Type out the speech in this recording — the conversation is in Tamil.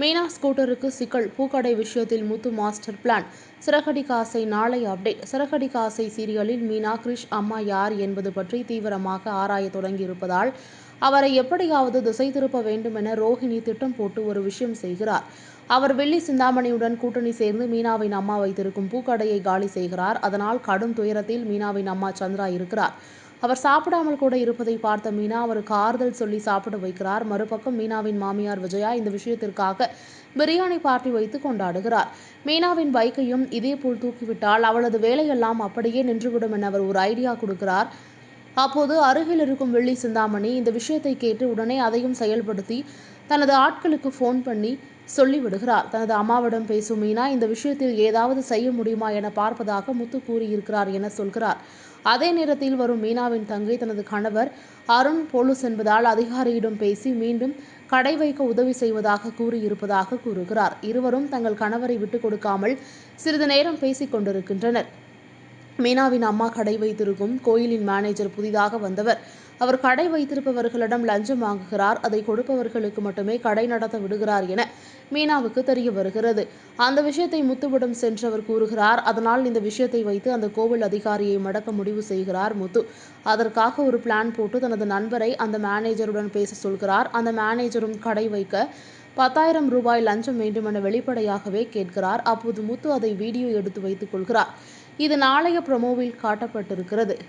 மீனா ஸ்கூட்டருக்கு சிக்கல். பூக்கடை விஷயத்தில் முத்து மாஸ்டர் பிளான். சிறகடி காசை நாளை அப்டேட். சிறகடி காசை சீரியலில் மீனா கிரிஷ் அம்மா யார் என்பது பற்றி தீவிரமாக ஆராய தொடங்கியிருப்பதால் அவரை எப்படியாவது திசை திருப்ப வேண்டும் என ரோஹிணி திட்டம் போட்டு ஒரு விஷயம் செய்கிறார். அவர் வெள்ளி சிந்தாமணியுடன் கூட்டணி சேர்ந்து மீனாவின் அம்மா வைத்திருக்கும் பூக்கடையை காலி செய்கிறார். அதனால் கடும் துயரத்தில் மீனாவின் அம்மா சந்திரா இருக்கிறார். அவர் சாப்பிடாமல் கூட இருப்பதை பார்த்த மீனா அவருக்கு ஆறுதல் சொல்லி சாப்பிட வைக்கிறார். மறுபக்கம் மீனாவின் மாமியார் விஜயா இந்த விஷயத்திற்காக பிரியாணி பார்ட்டி வைத்து கொண்டாடுகிறார். மீனாவின் பைக்கையும் இதேபோல் தூக்கிவிட்டால் அவளது வேலையெல்லாம் அப்படியே நின்றுவிடும் என அவர் ஒரு ஐடியா கொடுக்கிறார். அப்போது அருகில் இருக்கும் வெள்ளி சிந்தாமணி இந்த விஷயத்தை கேட்டு உடனே அதையும் செயல்படுத்தி தனது ஆட்களுக்கு ஃபோன் பண்ணி சொல்லிவிடுகிறார். தனது அம்மாவிடம் பேசும் மீனா இந்த விஷயத்தில் ஏதாவது செய்ய முடியுமா என பார்ப்பதாக முத்து கூறியிருக்கிறார் என சொல்கிறார். அதே நேரத்தில் வரும் மீனாவின் தங்கை தனது கணவர் அருண் போலீஸ் என்பதால் அதிகாரியிடம் பேசி மீண்டும் கடை வைக்க உதவி செய்வதாக கூறியிருப்பதாக கூறுகிறார். இருவரும் தங்கள் கணவரை விட்டுக் கொடுக்காமல் சிறிது நேரம் பேசிக் கொண்டிருக்கின்றனர். மீனாவின் அம்மா கடை வைத்திருக்கும் கோயிலின் மேனேஜர் புதிதாக வந்தவர். அவர் கடை வைத்திருப்பவர்களிடம் லஞ்சம் வாங்குகிறார். அதை கொடுப்பவர்களுக்கு மட்டுமே கடை நடத்த விடுகிறார் என மீனாவுக்கு தெரிய வருகிறது. அந்த விஷயத்தை முத்துவிடம் சென்றவர் கூறுகிறார். அதனால் இந்த விஷயத்தை வைத்து அந்த கோவில் அதிகாரியை மடக்க முடிவு செய்கிறார் முத்து. அதற்காக ஒரு பிளான் போட்டு தனது நண்பரை அந்த மேனேஜருடன் பேச சொல்கிறார். அந்த மேனேஜரும் கடை வைக்க பத்தாயிரம் ரூபாய் லஞ்சம் வேண்டுமென வெளிப்படையாகவே கேட்கிறார். அப்போது முத்து அதை வீடியோ எடுத்து வைத்துக் கொள்கிறார். இது நாளைய ப்ரொமோவில் காட்டப்பட்டிருக்கிறது.